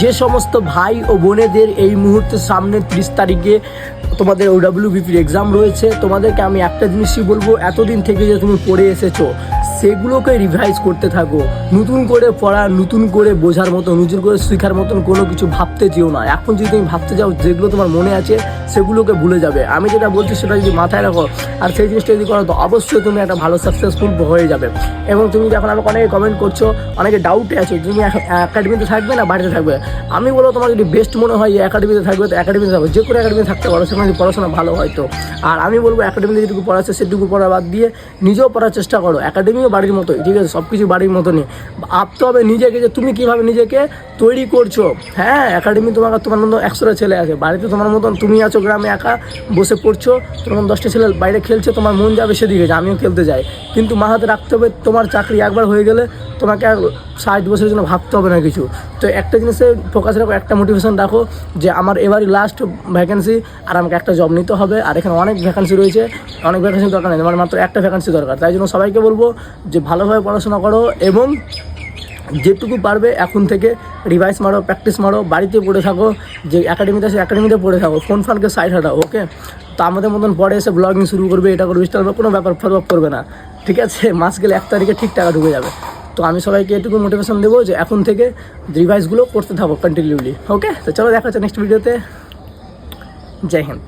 যে সমস্ত ভাই ও বোনেদের এই মুহূর্তে সামনে ত্রিশ তারিখে তোমাদের ওডাব্লিউ বিপির এক্সাম রয়েছে, তোমাদেরকে আমি একটা জিনিসই বলব, এতদিন থেকে যে তুমি পড়ে এসেছ সেগুলোকে রিভাইজ করতে থাকো। নতুন করে পড়া, নতুন করে বোঝার মতো, নতুন করে শেখার মতন কোনো কিছু ভাবতে যেও না। এখন যদি তুমি ভাবতে যাও যেগুলো তোমার মনে আছে, সেগুলোকে ভুলে যাবে। আমি যেটা বলছি সেটা যদি মাথায় রাখো, আর সেই জিনিসটা যদি করো, তো অবশ্যই তুমি একটা ভালো সাকসেসফুল হয়ে যাবে। এবং তুমি যখন আমাকে অনেকে কমেন্ট করছ, অনেকে ডাউটে আছো, তুমি একাডেমিতে থাকবে না, বাড়িতে থাকবে? আমি বলব তোমার যদি বেস্ট মনে হয় একাডেমিতে থাকবে, তো একাডেমিতে থাকবে যে কোনো একাডেমিতে থাকতে পারো, সেখানে পড়াশোনা ভালো হয় তো। আর আমি বলব একাডেমিতে যেটুকু পড়াচ্ছে সেটুকু পড়া বাদ দিয়ে নিজেও পড়ার চেষ্টা করো। একাডেমিও বাড়ির মতোই, ঠিক আছে? সব কিছু বাড়ির মতনই। ভাবতে হবে নিজেকে যে তুমি কীভাবে নিজেকে তৈরি করছ। হ্যাঁ একাডেমি তোমার তোমার মতো একশোটা ছেলে আছে। বাড়িতে তোমার মতন তুমি আছো, গ্রামে একা বসে পড়ছো, তোমার দশটা ছেলে বাইরে খেলছে, তোমার মন যাবে সেদিকে যে আমিও খেলতে যাই। কিন্তু মাথাতে রাখতে হবে তোমার চাকরি একবার হয়ে গেলে তোমাকে আর ষাট বছরের জন্য ভাবতে হবে না কিছু। তো একটা জিনিসে ফোকাস রাখো, একটা মোটিভেশন রাখো যে আমার এবারই লাস্ট ভ্যাকেন্সি আর আমাকে একটা জব নিতে হবে। আর এখানে অনেক ভ্যাকেন্সি রয়েছে, অনেক ভ্যাকেন্সি দরকার নেই আমার মাত্র একটা ভ্যাকেন্সি দরকার। তাই জন্য সবাইকে বলব যে ভালোভাবে পড়াশোনা করো এবং যেটুকু পারবে এখন থেকে রিভাইস মারো প্র্যাকটিস মারো, বাড়িতে পড়ে থাকো, যে একাডেমিতে আছে একাডেমিতে পড়ে থাকো ফোন ফানকে সাইড হাঁটাও ওকে তো আমাদের মতন পরে এসে ব্লগিং শুরু করবে, এটা করবে, সেটা করবে, কোনো ব্যাপার ফরওয়ার্ক করবে না। ঠিক আছে? মাস গেলে এক তারিখে ঠিক টাকা ঢুকে যাবে। তো আমি সবাইকে এটুকু মোটিভেশন দেবো যে এখন থেকে রিভাইসগুলো করতে থাকো কন্টিনিউলি ওকে তো চলো দেখা হচ্ছে নেক্সট ভিডিওতে জয় হিন্দ।